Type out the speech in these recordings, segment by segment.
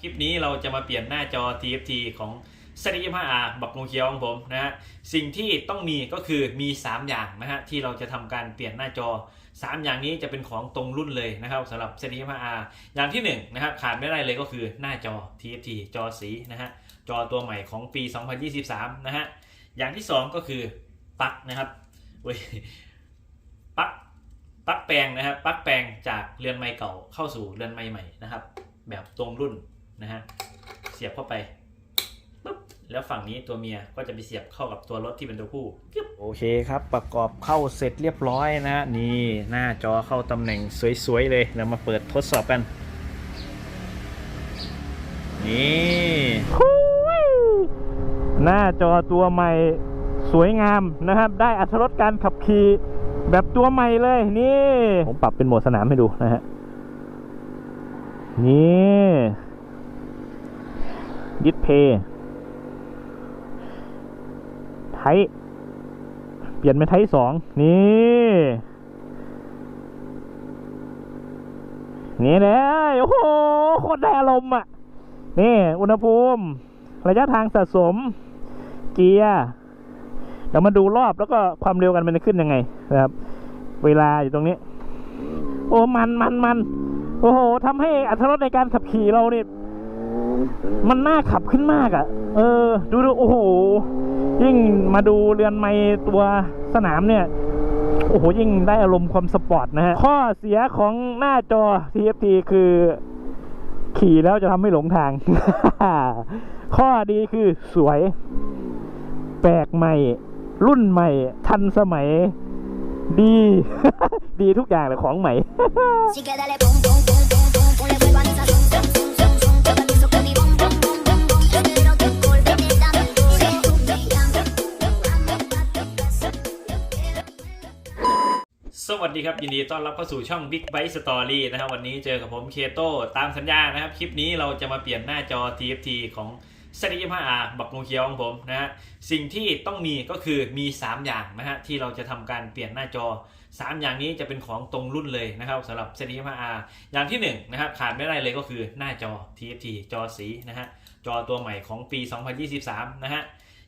คลิปนี้เราจะมาเปลี่ยนหน้าจอ TFT ของ z 2 5 r บักงูเขียวของผมนะฮะ สิ่งที่ต้องมีก็คือมี 3 อย่างนะฮะ ที่เราจะทำการเปลี่ยนหน้าจอ 3 อย่างนี้จะเป็นของตรงรุ่นเลยนะครับสำหรับ z 2 5 r อย่างที่1นะครับขาดไม่ได้เลยก็คือหน้าจอ TFT จอสีนะฮะ จอตัวใหม่ของปี 2023 นะฮะ อย่างที่ 2 ก็คือปลั๊กนะครับเว้ยปลั๊กปลั๊กแปลงนะครับปลั๊กแปลงจากเรือนไม้เก่าเข้าสู่เรือนไม้ใหม่นะครับ แบบตรงรุ่น นะฮะเสียบเข้าไปปุ๊บแล้วฝั่งนี้ตัวเมียก็จะไปเสียบเข้ากับตัวรถที่เป็นตัวผู้โอเคครับ ประกอบเข้าเสร็จเรียบร้อยนะฮะนี่หน้าจอเข้าตำแหน่งสวยๆเลยเรามาเปิดทดสอบกัน นี่หน้าจอตัวใหม่สวยงามนะครับ ได้อัตรสการขับขี่แบบตัวใหม่เลยนี่ ผมปรับเป็นโหมดสนามให้ดูนะฮะ นี่ ดิสเพย์ไทยเปลี่ยนเป็นไทยสองนี่นี่เลยโอ้โหโคตรได้อารมณ์อะ นี่ อุณหภูมิ ระยะทางสะสม เกียร์เดี๋ยวมาดูรอบแล้วก็ความเร็วกันมันจะขึ้นยังไงนะครับ เวลาอยู่ตรงนี้ โอ้ มันมันมันโอ้โหทำให้อัตรสในการขับขี่เราเนี่ย มันน่าขับขึ้นมากอะ่ะ เออ ดูดูโอ้โห ยิ่งมาดูเรือนไม้ตัวสนามเนี่ย โอ้โห ยิ่งได้อารมณ์ความสปอร์ตนะฮะ ข้อเสียของหน้าจอ TFT คือ ขี่แล้วจะทำให้หลงทาง ข้อดีคือสวย แปลกใหม่ รุ่นใหม่ ทันสมัย ดี ดีทุกอย่างเลยของใหม่ วัสดีครับ ยินดีต้อนรับเข้าสู่ช่อง Big Bite Story นะครับวันนี้เจอกับผมเคโตตามสัญญานะครับ คลิปนี้เราจะมาเปลี่ยนหน้าจอ TFT ของ z 2 5 r บักงูเขียวของผมนะฮะสิ่งที่ต้องมีก็คือมี 3 อย่างนะฮะที่เราจะทำการเปลี่ยนหน้าจอ 3 อย่างนี้จะเป็นของตรงรุ่นเลยนะครับสำหรับ z 2 5 r อย่างที่1นะครับขาดไม่ได้เลยก็คือหน้าจอ TFT จอสีนะฮะจอตัวใหม่ของปี 2023 นะฮะ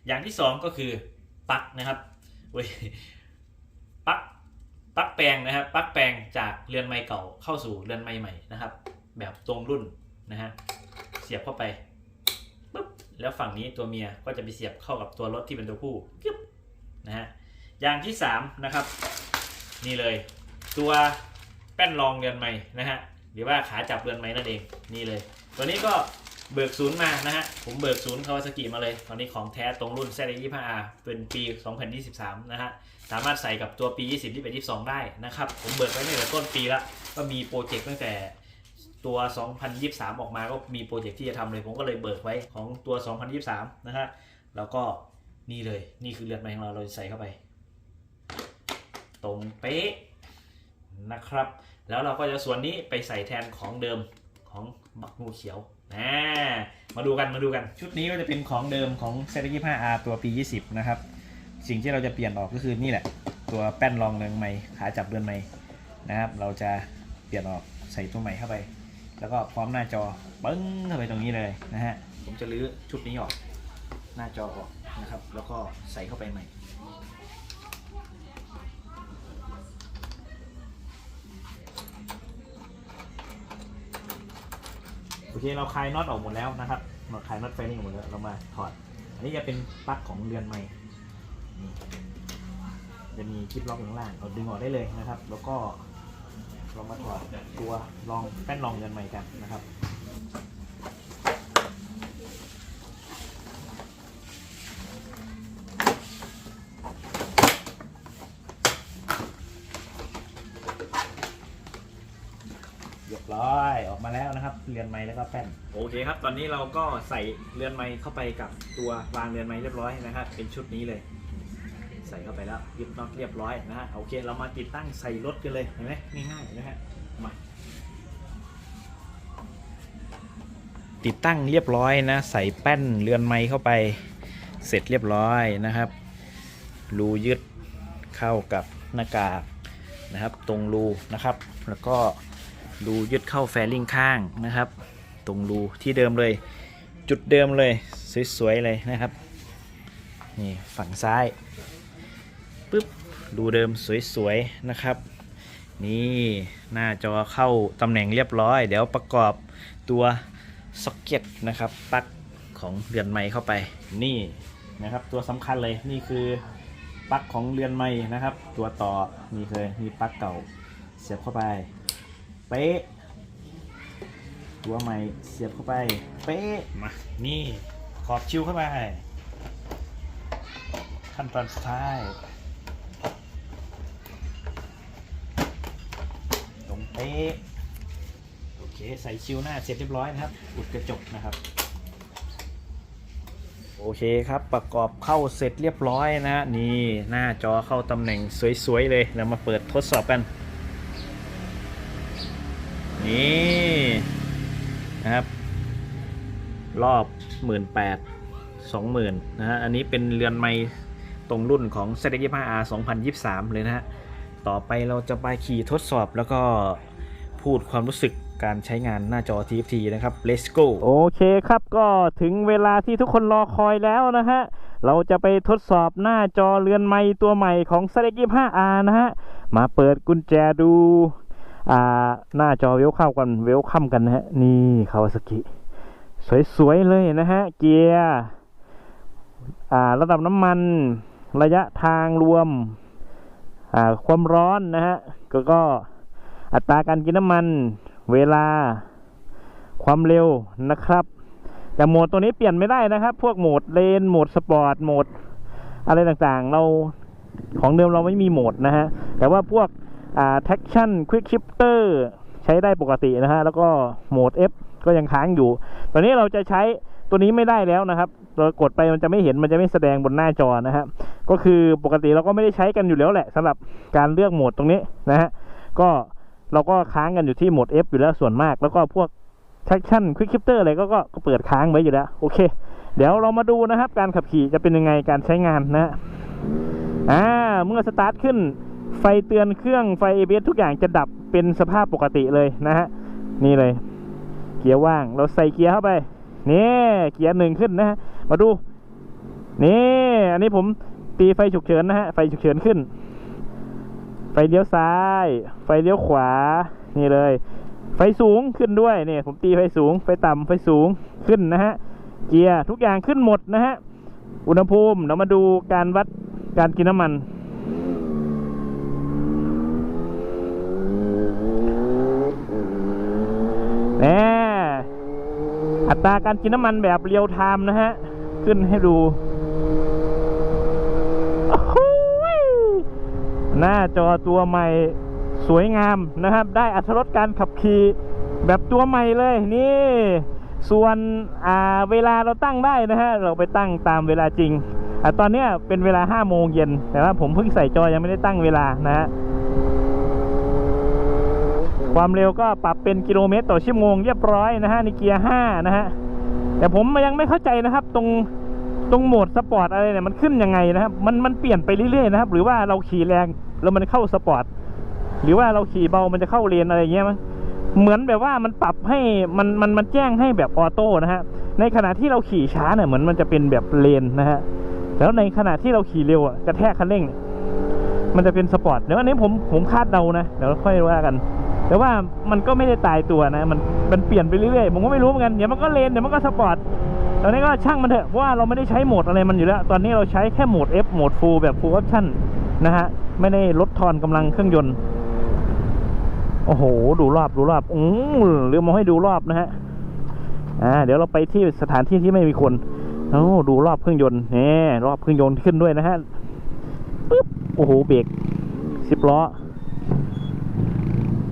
อย่างที่ 2 ก็คือปลั๊กนะครับเว้ย ลั๊กแปลงนะครับปลั๊กแปลงจากเรือนไม้เก่าเข้าสู่เรือนไม้ใหม่นะครับ แบบตรงรุ่นนะฮะเสียบเข้าไปปุ๊บแล้วฝั่งนี้ตัวเมียก็จะไปเสียบเข้ากับตัวรถที่เป็นตัวผู้ปึ๊บนะฮะอย่างที่สามนะครับนี่เลย ตัวแป้นรองเรือนไม้นะฮะหรือว่าขาจับเรือนไม้นั่นเองนี่เลย ตัวนี้ก็เบิกศูนย์มานะฮะ ผมเบิกศูนย์คาวาซากิมาเลย ตอนนี้ของแท้ตรงรุ่น z 2 5 r เป็นปี 2023 นะฮะ สามารถใส่กับตัวปี 20 21 22 ได้นะครับ ผมเบิกไว้ตั้งแต่ต้นปีละก็มีโปรเจกต์ตั้งแต่ตัว 2023 ออกมาก็มีโปรเจกต์ที่จะทำเลย ผมก็เลยเบิกไว้ของตัว 2023 นะฮะแล้วก็นี่เลยนี่คือเรือนไม้ของเราเราใส่เข้าไป ตรงเป๊ะนะครับ แล้วเราก็จะส่วนนี้ไปใส่แทนของเดิมของบักงูเขียวนะมาดูกันมาดูกันชุดนี้ก็จะเป็นของเดิมของ z 2 5 r ตัวปี 20 นะครับ สิ่งที่เราจะเปลี่ยนออกก็คือนี่แหละ ตัวแป้นรองเรือนไม้ขาจับเรือนไม้นะครับ เราจะเปลี่ยนออกใส่ตัวใหม่เข้าไป แล้วก็พร้อมหน้าจอปึ้งเข้าไปตรงนี้เลยนะฮะผมจะรื้อชุดนี้ออก หน้าจอออกนะครับ แล้วก็ใส่เข้าไปใหม่โอเคเราคลายน็อตออกหมดแล้วนะครับเราคลายน็อตไฟนิ่งออกหมดแล้วเรามาถอด อันนี้จะเป็นปลั๊กของเรือนไม้นี่ จะมีคลิปล็อกอยู่ข้างล่างเราดึงออกได้เลยนะครับ แล้วก็เรามาถอดตัวรองแป้นรองเงินใหม่กันนะครับเรียบร้อยออกมาแล้วนะครับ เรือนไม้แล้วก็แป้นโอเคครับ ตอนนี้เราก็ใส่เรือนไม้เข้าไปกับตัววางเรือนไม้เรียบร้อยนะครับ เป็นชุดนี้เลย ใส่เข้าไปแล้วยึดน็อตเรียบร้อยนะฮะโอเคเรามาติดตั้งใส่รถกันเลยเห็นไหมง่ายๆนะฮะมาติดตั้งเรียบร้อยนะ ใส่แป้นเรือนไม้เข้าไปเสร็จเรียบร้อยนะครับ รูยึดเข้ากับหน้ากากนะครับ ตรงรูนะครับ แล้วก็รูยึดเข้าแฟลิ่งข้างนะครับ ตรงรูที่เดิมเลย จุดเดิมเลยสวยๆเลยนะครับนี่ฝั่งซ้าย ปึ๊บรูเดิมสวยๆนะครับ นี่หน้าจอเข้าตำแหน่งเรียบร้อย เดี๋ยวประกอบตัวซ็อกเก็ตนะครับปลั๊กของเรือนไม้เข้าไปนี่นะครับ ตัวสำคัญเลยนี่คือปลั๊กของเรือนไม้นะครับ ตัวต่อนี่เคยมีปลั๊กเก่าเสียบเข้าไปเป๊ะตัวใหม่เสียบเข้าไปเป๊ะมานี่ขอบชิวเข้าไปขั้นตอนสุดท้าย ตรงเป๊ะโอเคใส่ชิวหน้าเสร็จเรียบร้อยนะครับ อุดกระจกนะครับ โอเคครับประกอบเข้าเสร็จเรียบร้อยนะฮะนี่หน้าจอเข้าตำแหน่งสวยๆเลยเรามาเปิดทดสอบกัน นี่นะครับ รอบ 1 8 0 0 0 20,000นะฮะอันนี้เป็นเรือนไม้ตรงรุ่นของ z 2 5 r 2023 เลยนะฮะ ต่อไปเราจะไปขี่ทดสอบแล้วก็ พูดความรู้สึกการใช้งานหน้าจอ TFT นะครับ Let's go โอเคครับก็ถึงเวลาที่ทุกคนรอคอยแล้วนะฮะ เราจะไปทดสอบหน้าจอเรือนไม้ตัวใหม่ของ z 2 5 r นะฮะ มาเปิดกุญแจดูอ่าหน้าจอเวลคัมกันเวลคัมกันนะฮะ นี่คาวาซากิสวยๆเลยนะฮะ เกียร์อ่าระดับน้ำมันระยะทางรวมอ่าความร้อนนะฮะก็ก็ อัตราการกินน้ำมันเวลาความเร็วนะครับ แต่โหมดตัวนี้เปลี่ยนไม่ได้นะครับ พวกโหมดเลนโหมดสปอร์ตโหมดอะไรต่างๆ เราของเดิมเราไม่มีโหมดนะฮะ แต่ว่าพวกอ่า traction quick shifter ใช้ได้ปกตินะฮะ แล้วก็โหมด F ก็ยังค้างอยู่ ตอนนี้เราจะใช้ตัวนี้ไม่ได้แล้วนะครับ เรากดไปมันจะไม่เห็น มันจะไม่แสดงบนหน้าจอนะฮะก็คือปกติเราก็ไม่ได้ใช้กันอยู่แล้วแหละสำหรับการเลือกโหมดตรงนี้นะฮะ ก็ เราก็ค้างกันอยู่ที่โหมด F อยู่แล้วส่วนมาก แล้วก็พวก traction quick shifter อะไรก็ก็ก็เปิดค้างไว้อยู่แล้ว โอเค เดี๋ยวเรามาดูนะครับ การขับขี่จะเป็นยังไงการใช้งานนะฮะอ่าเมื่อสตาร์ทขึ้นไฟเตือนเครื่องไฟ ABS ทุกอย่างจะดับเป็นสภาพปกติเลยนะฮะนี่เลย เกียร์ว่างเราใส่เกียร์เข้าไปนี่เกียร์หนึ่งขึ้นนะฮะมาดูนี่อันนี้ผมตีไฟฉุกเฉินนะฮะไฟฉุกเฉินขึ้น ไฟเลี้ยวซ้าย ไฟเลี้ยวขวา นี่เลย ไฟสูงขึ้นด้วยนี่ผมตีไฟสูง ไฟต่ำไฟสูงขึ้นนะฮะ เกียร์ทุกอย่างขึ้นหมดนะฮะ อุณหภูมิเรามาดูการวัดการกินน้ำมัน แน่อัตราการกินน้ำมันแบบเรียวไทม์นะฮะ ขึ้นให้ดูโอ้โหย หน้าจอตัวใหม่สวยงามนะครับ ได้อัตรรสการขับขี่แบบตัวใหม่เลยนี่ ส่วนเวลาเราตั้งได้นะฮะเราไปตั้งตามเวลาจริงอตอนนี้เป็นเวลา5โมงเย็นแต่ว่าผมเพิ่งใส่จอยังไม่ได้ตั้งเวลานะฮะความเร็วก็ปรับเป็นกิโลเมตรต่อชั่วโมงเรียบร้อยนะฮะในเกียร์5นะฮะแต่ผมยังไม่เข้าใจนะครับตรงตรงโหมดสปอร์ตอะไรเนี่ยมันขึ้นยังไงนะครับ มันมันเปลี่ยนไปเรื่อยๆนะครับ หรือว่าเราขี่แรง แล้วมันเข้าสปอร์ตหรือว่าเราขี่เบามันจะเข้าเลนอะไรเงี้ยมั้งเหมือนแบบว่ามันปรับให้มันมันมันแจ้งให้แบบออโต้นะฮะในขณะที่เราขี่ช้าเนี่ยเหมือนมันจะเป็นแบบเลนนะฮะแล้วในขณะที่เราขี่เร็วอะกระแทกคันเร่ง มันจะเป็นสปอร์ตเดี๋ยวอันนี้ผมผมคาดเดานะเดี๋ยวค่อยว่ากัน แต่ว่ามันก็ไม่ได้ตายตัวนะ มันมันเปลี่ยนไปเรื่อยๆผมก็ไม่รู้เหมือนกันเดี๋ยวมันก็เลนเดี๋ยวมันก็สปอร์ตตอนนี้ก็ช่างมันเถอะเพราะว่าเราไม่ได้ใช้โหมดอะไรมันอยู่แล้ว ตอนนี้เราใช้แค่โหมด F โหมด Full แบบ Full Option นะฮะ ไม่ได้ลดทอนกำลังเครื่องยนต์ โอ้โห ดูรอบดูรอบอือลืมมาให้ดูรอบนะฮะอ่าเดี๋ยวเราไปที่สถานที่ที่ไม่มีคนโอ้ดูรอบเครื่องยนต์นี่รอบเครื่องยนต์ขึ้นด้วยนะฮะปึ๊บโอ้โหเบรกสิบล้อ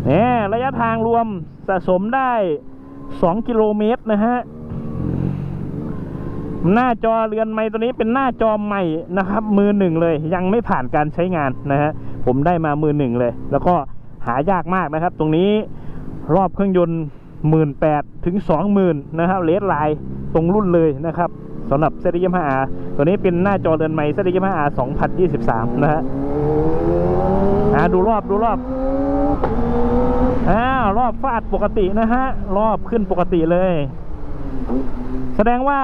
เนี่ยระยะทางรวมสะสมได้ 2 กิโลเมตรนะฮะ หน้าจอเรือนไม้ตัวนี้เป็นหน้าจอใหม่นะครับ มือหนึ่งเลยยังไม่ผ่านการใช้งานนะฮะผมได้มามือหนึ่งเลย แล้วก็หายากมากนะครับ ตรงนี้รอบเครื่องยนต์หมื่นแปดถึงสองหมื่นนะครับเลสไลน์ตรงรุ่นเลยนะครับสำหรับเซติยมาอาตัวนี้เป็นหน้าจอเรือนไม้เซติยมาอา2023นะฮะอ่าดูรอบดูรอบอ้าวรอบฟาดปกตินะฮะรอบขึ้นปกติเลย แสดงว่า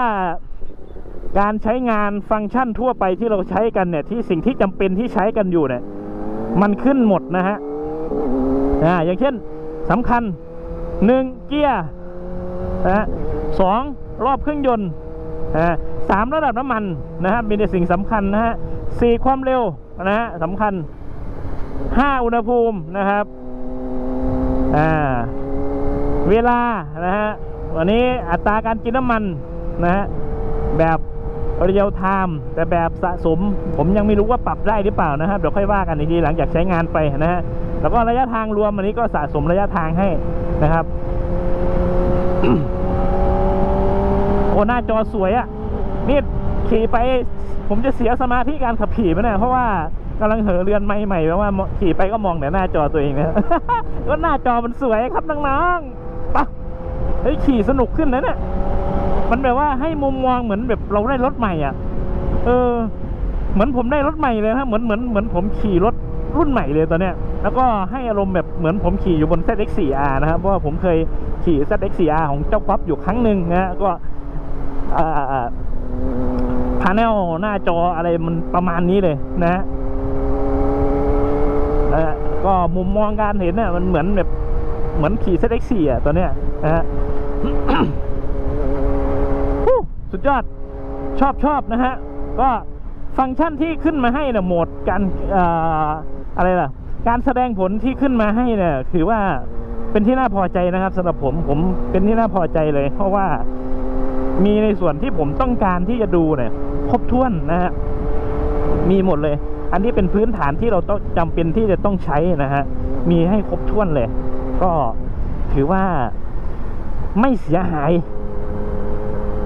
การใช้งานฟังก์ชันทั่วไปที่เราใช้กันเนี่ยที่สิ่งที่จำเป็นที่ใช้กันอยู่เนี่ยมันขึ้นหมดนะฮะอ่าอย่างเช่นสำคัญหนึ่งเกียร์นะฮะสองรอบเครื่องยนต์นะฮะสามระดับน้ำมันนะฮะมีในสิ่งสำคัญนะฮะสี่ความเร็วนะฮะสำคัญห้าอุณหภูมินะครับอ่าเวลานะฮะวันนี้อัตราการกินน้ำมันนะฮะแบบ เรียลไทม์แต่แบบสะสม ผมยังไม่รู้ว่าปรับได้หรือเปล่านะครับเดี๋ยวค่อยว่ากันอีกทีหลังจากใช้งานไปนะฮะแล้วก็ระยะทางรวมอันนี้ก็สะสมระยะทางให้นะครับโอ้หน้าจอสวยอะ่ะนี่ขี่ไป ผมจะเสียสมาธิการขับขี่ไปเนี่ยเพราะว่ากำลังเหอเรือนใหม่ๆแปลว่าขี่ไปก็มองแต่หน้าจอตัวเองนะก็หน้าจอมันสวยครับน้องๆปะเฮ้ยขี่สนุกขึ้นนะเนี่ย มันแบบว่าให้มุมมองเหมือนแบบเราได้รถใหม่อะ เออ เหมือนผมได้รถใหม่เลยนะเหมือนเหมือนเหมือนผมขี่รถรุ่นใหม่เลยตอนเนี้ย แล้วก็ให้อารมณ์แบบเหมือนผมขี่อยู่บน ZX4R นะครับ เพราะว่าผมเคยขี่ ZX4R ของเจ้าก๊อฟอยู่ครั้งหนึ่งนะฮะก็อ่าพาเนลหน้าจออะไรมันประมาณนี้เลยนะฮะนะก็มุมมองการเห็นเนี่ยมันเหมือนแบบเหมือนขี่ ZX4 อะตัวเนี้ยนะฮะ สุดยอดชอบชอบนะฮะ ก็ฟังก์ชันที่ขึ้นมาให้เนี่ยโหมดการอออะไรล่ะ การแสดงผลที่ขึ้นมาให้เนี่ยคือว่าเป็นที่น่าพอใจนะครับสำหรับผมผมเป็นที่น่าพอใจเลย เพราะว่ามีในส่วนที่ผมต้องการที่จะดูเนี่ยครบถ้วนนะฮะมีหมดเลย อันนี้เป็นพื้นฐานที่เราต้องจำเป็นที่จะต้องใช้นะฮะมีให้ครบถ้วนเลย ก็ถือว่าไม่เสียหาย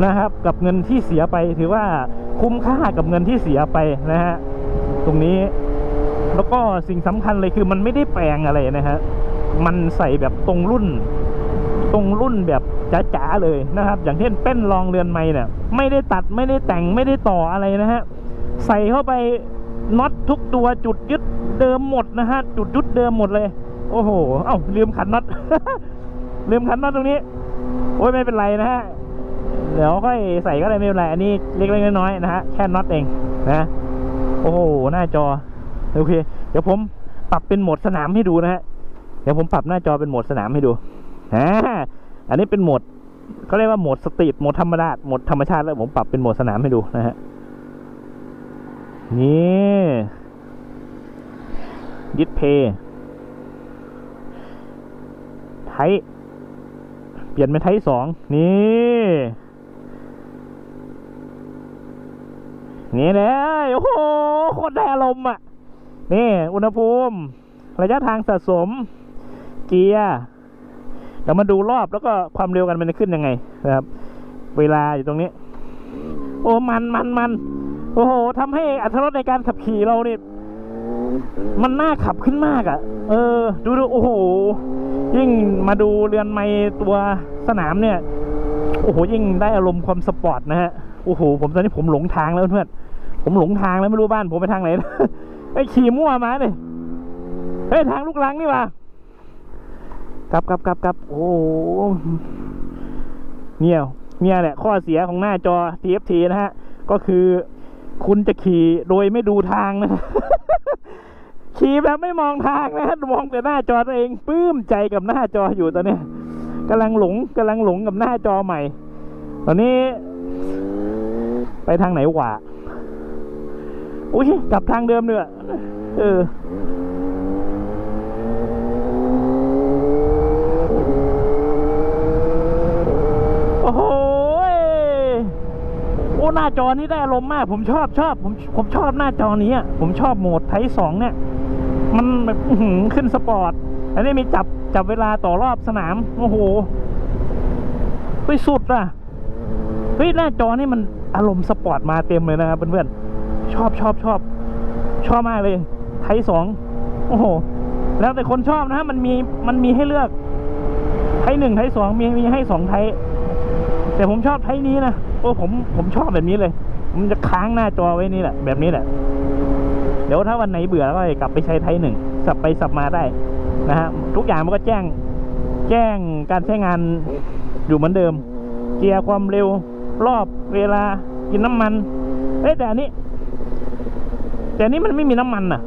นะครับ กับเงินที่เสียไปถือว่าคุ้มค่ากับเงินที่เสียไปนะฮะตรงนี้แล้วก็สิ่งสำคัญเลยคือมันไม่ได้แปลงอะไรนะฮะมันใส่แบบตรงรุ่น ตรงรุ่นแบบจ๋าๆเลยนะครับ อย่างเช่นเป้นรองเรือนไม้เนี่ยไม่ได้ตัดไม่ได้แต่งไม่ได้ต่ออะไรนะฮะใส่เข้าไปน็อตทุกตัวจุดยึดเดิมหมดนะฮะจุดยึดเดิมหมดเลย โอ้โห เอ้าลืมขันน็อตลืมขันน็อตตรงนี้ โอ้ยไม่เป็นไรนะฮะ เดี๋ยวค่อยใส่ก็ได้ไม่เป็นไรอันนี้เล็กๆน้อยๆนะฮะแค่น็อตเองนะโอ้โหหน้าจอโอเค เดี๋ยวผมปรับเป็นโหมดสนามให้ดูนะฮะเดี๋ยวผมปรับหน้าจอเป็นโหมดสนามให้ดูอ่าอันนี้เป็นโหมดเขาเรียกว่าโหมดสตรีทโหมดธรรมดาโหมดธรรมชาติแล้วผมปรับเป็นโหมดสนามให้ดูนะฮะนี่ดิสเพย์ไทเปลี่ยนเป็นไทสองนี่ นี่เลยโอ้โหโคตรได้อารมณ์อะ นี่ อุณหภูมิ ระยะทางสะสม เกียร์เดี๋ยวมาดูรอบแล้วก็ความเร็วกันมันจะขึ้นยังไงนะครับ เวลาอยู่ตรงนี้ โอ้มันมันมันโอ้โหทำให้อัตรถรสในการขับขี่เราเนี่ยมันน่าขับขึ้นมากอะ่ะ เออ ดูดูโอ้โห ยิ่งมาดูเรือนไม้ตัวสนามเนี่ย โอ้โห ยิ่งได้อารมณ์ความสปอร์ตนะฮะ โอ้โหผมตอนนี้ผมหลงทางแล้วเพื่อนผมหลงทางแล้วไม่รู้บ้านผมไปทางไหนไอ้ขี่มั่วมาเลยเฮ้ยทางลูกลังนี่ว่ะกลับกลับกลับกลับโอ้โหเนี่ยเนี่ยแหละ ข้อเสียของหน้าจอ TFT นะฮะ ก็คือคุณจะขี่โดยไม่ดูทางนะขี่แบบไม่มองทางนะฮะมองแต่หน้าจอตัวเองปลื้มใจกับหน้าจออยู่ตอนนี้กำลังหลงกำลังหลงกับหน้าจอใหม่ ตอนนี้ ไปทางไหนวะอุ้ยกลับทางเดิมเนื้อเออโอ้โหยโอ้หน้าจอนี้ได้อารมณ์มาก ผมชอบชอบผมผมชอบหน้าจอนี้อะผมชอบโหมดไทสองเนี่ย มันแบบขึ้นสปอร์ตอันนี้มีจับจับเวลาต่อรอบสนาม โอ้โหเฮ้ยสุดอะเฮ้ยหน้าจอนี่มัน อารมณ์สปอร์ตมาเต็มเลยนะครับเพื่อนๆชอบชอบชอบชอบมากเลย ไทสองโอ้โห แล้วแต่คนชอบนะฮะมันมีมันมีให้เลือก ไทยหนึ่งไทยสองมีมีให้สองไทย แต่ผมชอบไทยนี้นะโอ้ผมผมชอบแบบนี้เลย ผมจะค้างหน้าจอไว้นี่แหละ แบบนี้แหละ เดี๋ยวถ้าวันไหนเบื่อก็กลับไปใช้ไทยหนึ่งสับไปสับมาได้นะฮะทุกอย่างมันก็แจ้ง แจ้งการใช้งานอยู่เหมือนเดิม เกียร์ความเร็ว รอบเวลากินน้ำมัน เอ้แต่อันนี้ แต่อันนี้มันไม่มีน้ำมันน่ะ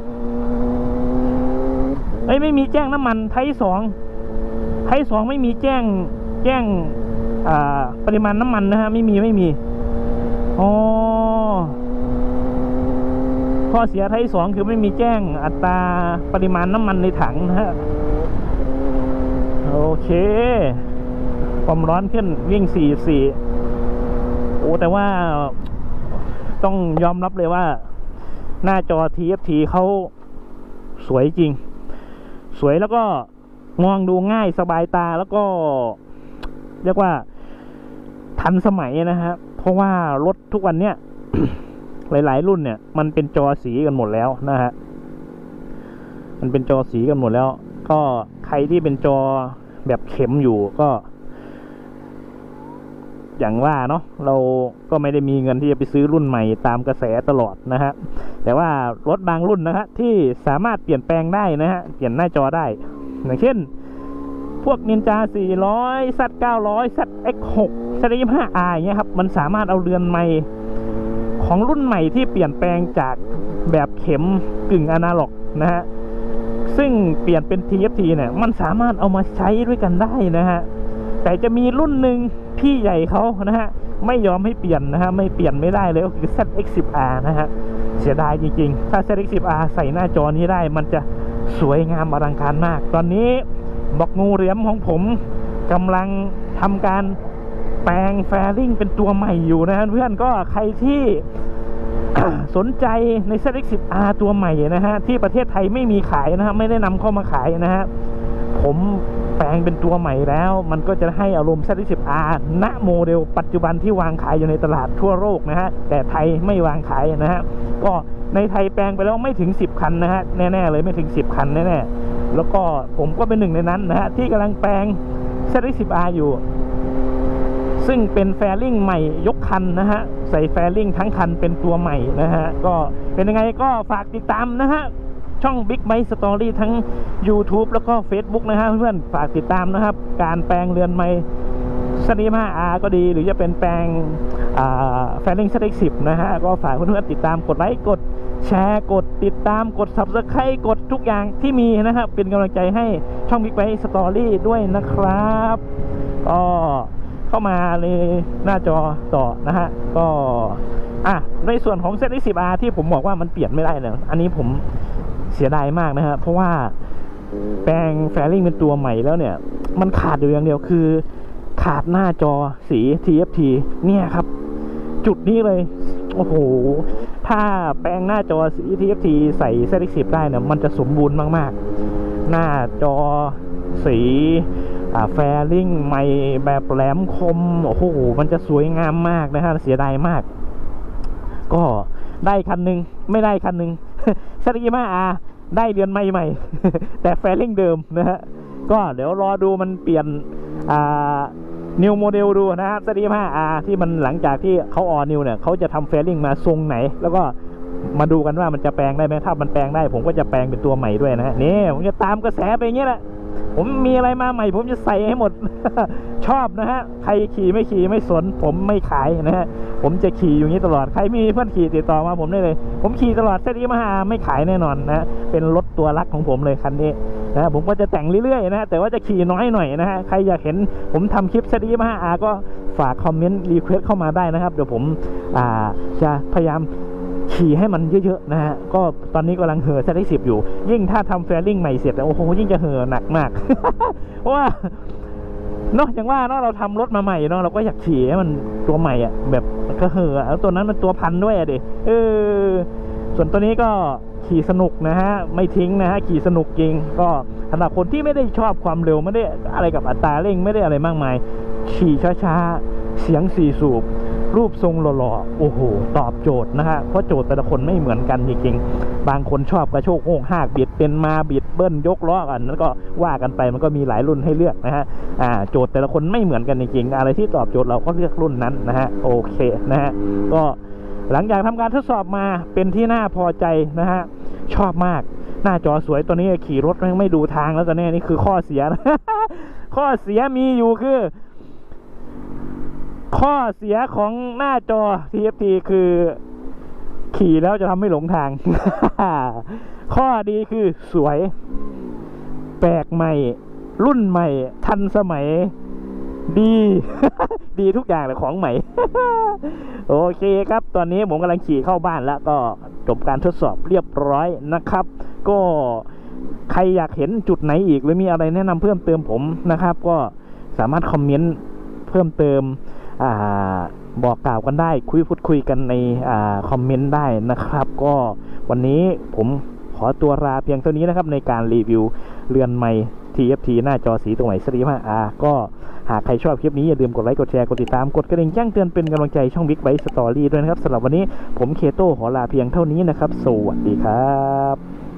เอ้ยไม่มีแจ้งน้ำมันไทยสองไทยสองไม่มีแจ้งแจ้งอ่าปริมาณน้ำมันนะฮะไม่มีไม่มีอ๋อข้อเสียไทยสองคือไม่มีแจ้งอัตราปริมาณน้ำมันในถังนะฮะโอเค ความร้อนขึ้นวิ่ง 44โอ้ แต่ว่าต้องยอมรับเลยว่า หน้าจอ TFT เขาสวยจริง สวยแล้วก็มองดูง่ายสบายตาแล้วก็ เรียกว่าทันสมัยนะฮะเพราะว่ารถทุกวันเนี้ยหลาย ๆ รุ่นเนี่ย มันเป็นจอสีกันหมดแล้วนะฮะมันเป็นจอสีกันหมดแล้ว ก็ใครที่เป็นจอแบบเข็มอยู่ก็ อย่างว่าเนาะเราก็ไม่ได้มีเงินที่จะไปซื้อรุ่นใหม่ตามกระแสตลอดนะฮะแต่ว่ารถบางรุ่นนะฮะที่สามารถเปลี่ยนแปลงได้นะฮะเปลี่ยนหน้าจอได้ อย่างเช่น พวกนินจา 400 ซัด900 ซัด X6 ซัด 25R เงี้ยครับมันสามารถเอาเรือนใหม่ของรุ่นใหม่ที่เปลี่ยนแปลงจากแบบเข็มกึ่งอนาล็อกนะฮะซึ่งเปลี่ยนเป็น TFT เนี่ยมันสามารถเอามาใช้ด้วยกันได้นะฮะ แต่จะมีรุ่นหนึ่งพี่ใหญ่เขานะฮะ ไม่ยอมให้เปลี่ยนนะฮะ ไม่เปลี่ยนไม่ได้เลยก็คือ ZX10R นะฮะ เสียดายจริงๆ ถ้า ZX10R ใส่หน้าจอนี้ได้ มันจะสวยงามอลังการมาก ตอนนี้บอกงูเหลือมของผมกำลังทำการแปลงแฟริ่งเป็นตัวใหม่อยู่นะฮะเพื่อนก็ใครที่สนใจใน ZX10R ตัวใหม่นะฮะ ที่ประเทศไทยไม่มีขายนะฮะ ไม่ได้นำเข้ามาขายนะฮะ ผม ปลงเป็นตัวใหม่แล้ว มันก็จะให้อารมณ์ Z10R ณโมเดลปัจจุบันที่วางขายอยู่ในตลาดทั่วโลกนะฮะ แต่ไทยไม่วางขายนะฮะ ก็ในไทยแปลงไปแล้วไม่ถึง 10 คันนะฮะ แน่ ๆ เลยไม่ถึง 10 คัน แน่ ๆ แล้วก็ผมก็เป็นหนึ่งในนั้นนะฮะ ที่กำลังแปลง Z10R อยู่ ซึ่งเป็นแฟลิงใหม่ยกคันนะฮะ ใส่แฟลิงทั้งคันเป็นตัวใหม่นะฮะ ก็เป็นยังไงก็ฝากติดตามนะฮะ ช่อง Big Bike Story ทั้ง YouTube แล้วก็ Facebook นะฮะเพื่อนๆฝากติดตามนะครับ การแปลงเรือนไม้สตีมาอาก็ดีหรือจะเป็นแปลงแฟนลิงสเต็กสิบนะฮะ ก็ฝากเพื่อนๆติดตามกดไลค์กดแชร์กดติดตามกด Subscribe กดทุกอย่างที่มีนะครับ เป็นกำลังใจให้ช่อง Big Bike Story ด้วยนะครับก็เข้ามาในหน้าจอต่อนะฮะ ก็อะในส่วนของ Z10R ที่ผมบอกว่ามันเปลี่ยนไม่ได้เนี่ยอันนี้ผม เสียดายมากนะฮะเพราะว่าแปลงแฟลิงเป็นตัวใหม่แล้วเนี่ย มันขาดอยู่อย่างเดียวคือ ขาดหน้าจอสี TFT เนี่ยครับ จุดนี้เลย โอ้โห ถ้าแปลงหน้าจอสี TFT ใส่ Z10 ได้เนี่ยมันจะสมบูรณ์มากๆ หน้าจอสีอ่าแฟลิงใหม่แบบแหลมคม โอ้โห มันจะสวยงามมากนะฮะเสียดายมาก ก็ได้คันหนึ่งไม่ได้คันหนึ่ง ซาริมาอาได้เรือนใหม่ใหม่ แต่แฟลิ่งเดิมนะฮะ ก็เดี๋ยวรอดูมันเปลี่ยนอ่านิวโมเดลดูนะครับซาริมาอาที่มันหลังจากที่เขาออนิวเนี่ยเขาจะทำแฟลิ่งมาทรงไหน แล้วก็มาดูกันว่ามันจะแปลงได้ไหมถ้ามันแปลงได้ ผมก็จะแปลงเป็นตัวใหม่ด้วยนะฮะนี่ผมจะตามกระแสไปอย่างเงี้ยแหละ ผมมีอะไรมาใหม่ ผมจะใส่ให้หมด ชอบนะฮะ ใครขี่ไม่ขี่ไม่สน ผมไม่ขายนะฮะ ผมจะขี่อยู่นี้ตลอด ใครมีเพื่อนขี่ติดต่อมาผมได้เลย ผมขี่ตลอดเส้นนี้มหาไม่ขายแน่นอนนะ เป็นรถตัวรักของผมเลยคันนี้นะผมก็จะแต่งเรื่อยๆนะแต่ว่าจะขี่น้อยหน่อยนะฮะ ใครอยากเห็นผมทำคลิปเส้นนี้มหาก็ฝากคอมเมนต์รีเควสเข้ามาได้นะครับ เดี๋ยวผมจะพยายาม ขี่ให้มันเยอะๆนะฮะก็ตอนนี้กำลังเห่อเซตที่สิบอยู่ ยิ่งถ้าทำแฟริ่งใหม่เสร็จแล้วโอ้โหยิ่งจะเห่อหนักมากเพราะว่าเนาะอย่างว่าเนาะเราทำรถมาใหม่เนาะเราก็อยากขี่ให้มันตัวใหม่อะแบบก็เห่อแล้วตัวนั้นมันตัวพันด้วยอะดิเออ ส่วนตัวนี้ก็ขี่สนุกนะฮะไม่ทิ้งนะฮะขี่สนุกจริง ก็สำหรับคนที่ไม่ได้ชอบความเร็วไม่ได้อะไรกับอัตราเร่งไม่ได้อะไรมากมาย ขี่ช้าๆเสียงสี่สูบ รูปทรงหล่อๆ โอ้โห ตอบโจทย์นะฮะ เพราะโจทย์แต่ละคนไม่เหมือนกันจริงๆ บางคนชอบกระโชกโห้งหากบิดเป็นมาบิดเบิ้ลยกล้อกันแล้วก็ว่ากันไปมันก็มีหลายรุ่นให้เลือกนะฮะ อ่า โจทย์แต่ละคนไม่เหมือนกันจริงๆ อะไรที่ตอบโจทย์เราก็เลือกรุ่นนั้นนะฮะ โอเคนะฮะ ก็หลังจากทำการทดสอบมาเป็นที่น่าพอใจนะฮะ ชอบมากหน้าจอสวยตัวนี้ขี่รถไม่ดูทางแล้วตอนนี้นี่คือข้อเสียนะข้อเสียมีอยู่คือ ข้อเสียของหน้าจอ TFT คือขี่แล้วจะทำให้หลงทาง ข้อดีคือสวย แปลกใหม่ รุ่นใหม่ ทันสมัย ดี ดีทุกอย่างเลยของใหม่ โอเคครับ ตอนนี้ผมกำลังขี่เข้าบ้านแล้วก็จบการทดสอบเรียบร้อยนะครับ ก็ใครอยากเห็นจุดไหนอีก หรือมีอะไรแนะนำเพิ่มเติมผมนะครับ ก็สามารถคอมเมนต์เพิ่มเติม บอกกล่าวกันได้คุยพูดคุยกันในอคอมเมนต์ได้นะครับ ก็วันนี้ผมขอตัวลาเพียงเท่านี้นะครับในการรีวิวเรือนใหม่ TFT หน้าจอสีตรงไหนสตรีมาอาก็หากใครชอบคลิปนี้อย่าลืมกดไลค์กดแชร์กดติดตามกดกระดิ่งแจ้งเตือนเป็นกำลังใจช่อง Big Bite Story ด้วยนะครับสำหรับวันนี้ผมเคโต้ขอลาเพียงเท่านี้นะครับ สวัสดีครับ